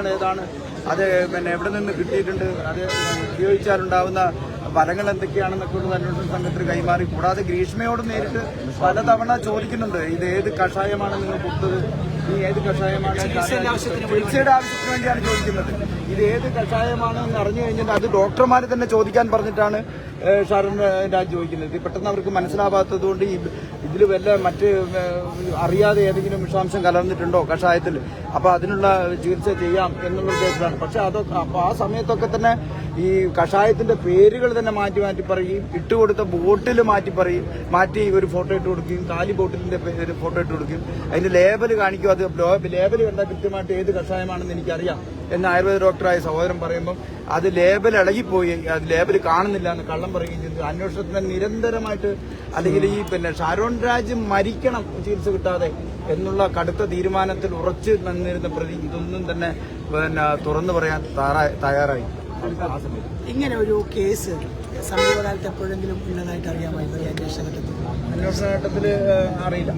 കഷായങ്ങൾ ഏതാണ് അത് പിന്നെ എവിടെ നിന്ന് കിട്ടിയിട്ടുണ്ട്? അത് ഉപയോഗിച്ചാലുണ്ടാവുന്ന ഫലങ്ങൾ എന്തൊക്കെയാണെന്നൊക്കെ ഉള്ളത് അന്വേഷണ സംഘത്തിന് കൈമാറി. കൂടാതെ ഗ്രീഷ്മയോട് നേരിട്ട് പലതവണ ചോദിക്കുന്നുണ്ട് ഇത് ഏത് കഷായമാണ് നിങ്ങൾ കൊടുത്തത്? ഈ ഏത് കഷായമാണ് ചികിത്സയുടെ ആവശ്യത്തിന് വേണ്ടിയാണ് ചോദിക്കുന്നത്. ഇത് ഏത് കഷായമാണ് എന്ന് അറിഞ്ഞു കഴിഞ്ഞാൽ അത് ഡോക്ടർമാർ തന്നെ ചോദിക്കാൻ പറഞ്ഞിട്ടാണ് ഷാരൻ രാജ് ചോദിക്കുന്നത്. പെട്ടെന്ന് അവർക്ക് മനസ്സിലാവാത്തത് കൊണ്ട് ഈ ഇതിൽ വല്ല മറ്റ് അറിയാതെ ഏതെങ്കിലും വിഷാംശം കലർന്നിട്ടുണ്ടോ കഷായത്തിൽ? അപ്പോൾ അതിനുള്ള ചികിത്സ ചെയ്യാം എന്നുള്ള ഉദ്ദേശത്തിലാണ്. പക്ഷെ അതൊക്കെ അപ്പൊ ആ സമയത്തൊക്കെ തന്നെ ഈ കഷായത്തിന്റെ പേരുകൾ തന്നെ മാറ്റി മാറ്റി പറയും ഇട്ടുകൊടുത്ത ബോട്ടിൽ മാറ്റി പറയും മാറ്റി ഒരു ഫോട്ടോ ഇട്ട് കൊടുക്കുകയും കാലി ബോട്ടിലിന്റെ പേര് ഫോട്ടോ ഇട്ട് കൊടുക്കുകയും അതിന്റെ ലേബൽ കാണിക്കും അത് ലേബൽ കണ്ടാൽ കൃത്യമായിട്ട് ഏത് കഷായമാണെന്ന് എനിക്കറിയാം. എന്ന് ആയുർവേദ ഡോക്ടറായ സഹോദരൻ പറയുമ്പം അത് ലേബൽ ഇളകിപ്പോയി അത് ലേബൽ കാണുന്നില്ല എന്ന് കള്ളം പറയുകയും ചെയ്തു. അന്വേഷണത്തിന് നിരന്തരമായിട്ട് അല്ലെങ്കിൽ ഈ പിന്നെ ഷാരോൺ രാജ് മരിക്കണം ചികിത്സ കിട്ടാതെ എന്നുള്ള കടുത്ത തീരുമാനത്തിൽ ഉറച്ചു നിന്നിരുന്ന പ്രതി ഇതൊന്നും തന്നെ പിന്നെ തുറന്നു പറയാൻ തയ്യാറായി- ഇങ്ങനെ ഒരു കേസ് സമീപകാലത്ത് എപ്പോഴെങ്കിലും ഉള്ളതായിട്ട് അറിയാമായിരുന്നു അന്വേഷണ ഘട്ടത്തിൽ? അന്വേഷണ ഘട്ടത്തിൽ അറിയില്ല.